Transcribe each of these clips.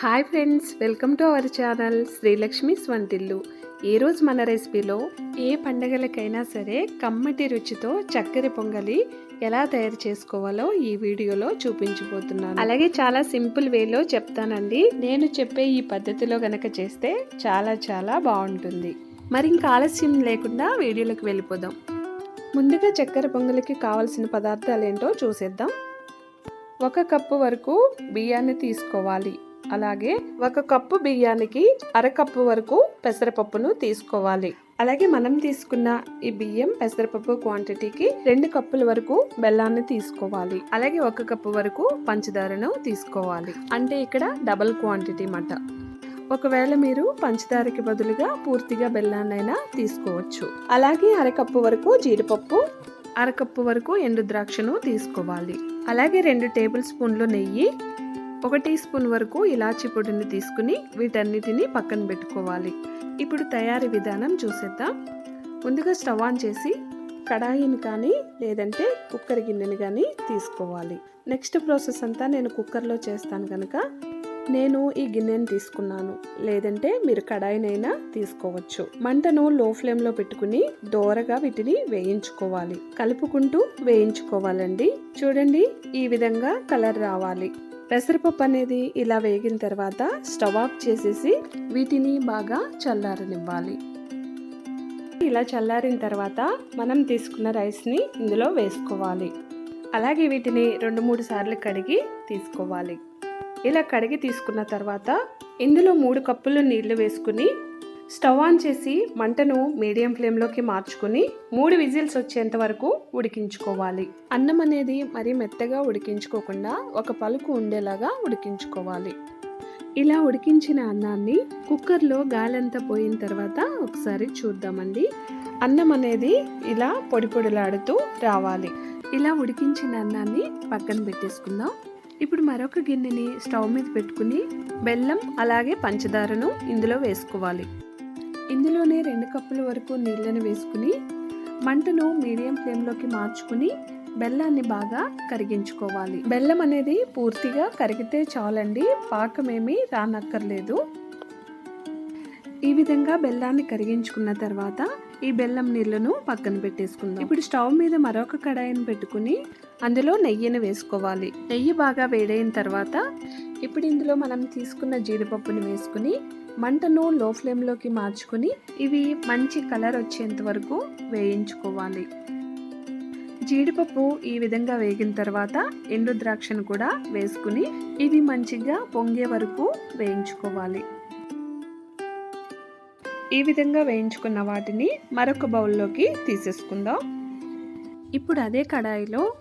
Hi friends welcome to our channel Srilakshmi's వంటిల్లు ఈరోజు మన రెసిపీలో ఏ పండగలకైనా సరే కమ్మటి రుచితో చక్కెర పొంగలి ఎలా తయారు చేసుకోవాలో ఈ వీడియోలో చూపించబోతున్నాను. అలాగే చాలా సింపుల్ వేలో చెప్తానండి. నేను చెప్పే ఈ పద్ధతిలో గనక చేస్తే చాలా చాలా బాగుంటుంది. మరి ఇంకా ఆలస్యం లేకుండా వీడియోలోకి వెళ్ళిపోదాం. ముందుగా చక్కెర పొంగలికి కావాల్సిన పదార్థాలు ఏంటో చూసేద్దాం. ఒక కప్పు వరకు బియ్యాన్ని తీసుకోవాలి. అలాగే ఒక కప్పు బియ్యానికి అరకప్పు వరకు పెసరపప్పును తీసుకోవాలి. అలాగే మనం తీసుకున్న ఈ బియ్యం పెసరపప్పు క్వాంటిటీకి రెండు కప్పుల వరకు బెల్లాన్ని తీసుకోవాలి. అలాగే ఒక కప్పు వరకు పంచదారను తీసుకోవాలి. అంటే ఇక్కడ డబల్ క్వాంటిటీ మాట. ఒకవేళ మీరు పంచదారకి బదులుగా పూర్తిగా బెల్లాన్నైనా తీసుకోవచ్చు. అలాగే అరకప్పు వరకు జీడిపప్పు అరకప్పు వరకు ఎండు ద్రాక్షను తీసుకోవాలి. అలాగే రెండు టేబుల్ స్పూన్లు నెయ్యి ఒక టీ స్పూన్ వరకు ఇలాచీ పొడిని తీసుకుని వీటన్నిటిని పక్కన పెట్టుకోవాలి. ఇప్పుడు తయారీ విధానం చూసేద్దాం. ముందుగా స్టవ్ ఆన్ చేసి కడాయిని కానీ లేదంటే కుక్కర్ గిన్నెని కానీ తీసుకోవాలి. నెక్స్ట్ ప్రాసెస్ అంతా నేను కుక్కర్లో చేస్తాను కనుక నేను ఈ గిన్నెని తీసుకున్నాను. లేదంటే మీరు కడాయినైనా తీసుకోవచ్చు. మంటను లో ఫ్లేమ్లో పెట్టుకుని దోరగా వీటిని వేయించుకోవాలి. కలుపుకుంటూ వేయించుకోవాలండి. చూడండి ఈ విధంగా కలర్ రావాలి. పెసరపప్పు అనేది ఇలా వేగిన తర్వాత స్టవ్ ఆఫ్ చేసేసి వీటిని బాగా చల్లారనివ్వాలి. ఇలా చల్లారిన తర్వాత మనం తీసుకున్న రైస్ని ఇందులో వేసుకోవాలి. అలాగే వీటిని రెండు మూడు సార్లు కడిగి తీసుకోవాలి. ఇలా కడిగి తీసుకున్న తర్వాత ఇందులో మూడు కప్పులు నీళ్ళు వేసుకుని స్టవ్ ఆన్ చేసి మంటను మీడియం ఫ్లేమ్లోకి మార్చుకుని మూడు విజిల్స్ వచ్చేంత వరకు ఉడికించుకోవాలి. అన్నం అనేది మరీ మెత్తగా ఉడికించుకోకుండా ఒక పలుకు ఉండేలాగా ఉడికించుకోవాలి. ఇలా ఉడికించిన అన్నాన్ని కుక్కర్లో గాలంతా పోయిన తర్వాత ఒకసారి చూద్దామండి. అన్నం అనేది ఇలా పొడి పొడిలాడుతూ రావాలి. ఇలా ఉడికించిన అన్నాన్ని పక్కన పెట్టేసుకుందాం. ఇప్పుడు మరొక గిన్నెని స్టవ్ మీద పెట్టుకుని బెల్లం అలాగే పంచదారను ఇందులో వేసుకోవాలి. ఇందులోనే రెండు కప్పుల వరకు నీళ్ళని వేసుకుని మంటను మీడియం ఫ్లేమ్లోకి మార్చుకుని బెల్లాన్ని బాగా కరిగించుకోవాలి. బెల్లం అనేది పూర్తిగా కరిగితే చాలండి పాకమేమీ రానక్కర్లేదు. ఈ విధంగా బెల్లాన్ని కరిగించుకున్న తర్వాత ఈ బెల్లం నీళ్ళను పక్కన పెట్టేసుకుందాం. ఇప్పుడు స్టవ్ మీద మరొక కడాయిని పెట్టుకుని అందులో నెయ్యిని వేసుకోవాలి. నెయ్యి బాగా వేడైన తర్వాత ఇప్పుడు ఇందులో మనం తీసుకున్న జీడిపప్పుని వేసుకుని మంటను లో ఫ్లేమ్లోకి మార్చుకుని ఇవి మంచి కలర్ వచ్చేంత వరకు వేయించుకోవాలి. జీడిపప్పు ఈ విధంగా వేగిన తర్వాత ఎండు ద్రాక్షను కూడా వేసుకుని ఇవి మంచిగా పొంగే వరకు వేయించుకోవాలి. ఈ విధంగా వేయించుకున్న వాటిని మరొక బౌల్లోకి తీసేసుకుందాం. ఇప్పుడు అదే కడాయిలో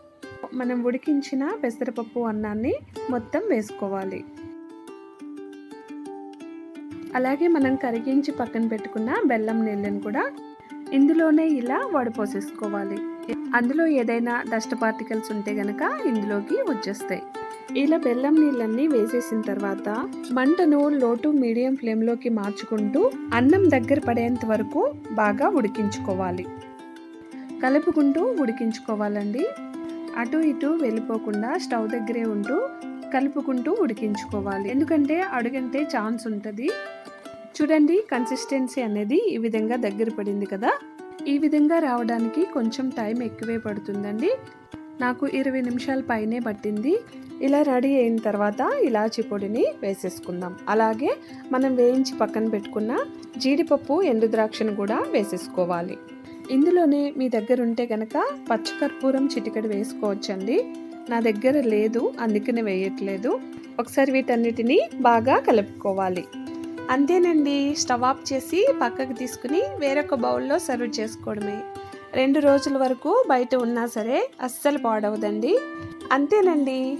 మనం ఉడికించిన పెసరపప్పు అన్నాన్ని మొత్తం వేసుకోవాలి. అలాగే మనం కరిగించి పక్కన పెట్టుకున్న బెల్లం నీళ్ళని కూడా ఇందులోనే ఇలా వడపోసేసుకోవాలి అందులో ఏదైనా డస్ట్ పార్టికల్స్ ఉంటే గనక ఇందులోకి వచ్చేస్తాయి. ఇలా బెల్లం నీళ్ళన్నీ వేసేసిన తర్వాత మంటను లోటు మీడియం ఫ్లేమ్లోకి మార్చుకుంటూ అన్నం దగ్గర పడేంత వరకు బాగా ఉడికించుకోవాలి. కలుపుకుంటూ ఉడికించుకోవాలండి. అటు ఇటు వెళ్ళిపోకుండా స్టవ్ దగ్గరే ఉంటూ కలుపుకుంటూ ఉడికించుకోవాలి. ఎందుకంటే అడుగంటే ఛాన్స్ ఉంటుంది. చూడండి కన్సిస్టెన్సీ అనేది ఈ విధంగా దగ్గర పడింది కదా. ఈ విధంగా రావడానికి కొంచెం టైం ఎక్కువే పడుతుందండి. నాకు ఇరవై నిమిషాల పైనే పట్టింది. ఇలా రెడీ అయిన తర్వాత ఇలాచి పొడిని వేసేసుకుందాం. అలాగే మనం వేయించి పక్కన పెట్టుకున్న జీడిపప్పు ఎండు ద్రాక్షను కూడా వేసేసుకోవాలి. ఇందులోనే మీ దగ్గర ఉంటే కనుక పచ్చకర్పూరం చిటికడి వేసుకోవచ్చండి. నా దగ్గర లేదు అందుకనే వేయట్లేదు. ఒకసారి వీటన్నిటిని బాగా కలుపుకోవాలి. అంతేనండి. స్టవ్ ఆఫ్ చేసి పక్కకు తీసుకుని వేరొక బౌల్లో సర్వ్ చేసుకోవడమే. రెండు రోజుల వరకు బయట ఉన్నా సరే అస్సలు పాడవదండి. అంతేనండి.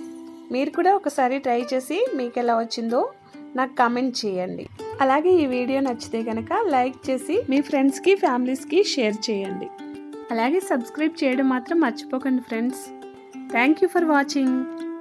మీరు కూడా ఒకసారి ట్రై చేసి మీకు ఎలా వచ్చిందో నాకు కామెంట్ చేయండి. అలాగే ఈ వీడియో నచ్చితే కనుక లైక్ చేసి మీ ఫ్రెండ్స్కి ఫ్యామిలీస్కి షేర్ చేయండి. అలాగే సబ్స్క్రైబ్ చేయడం మాత్రం మర్చిపోకండి friends. Thank you for watching.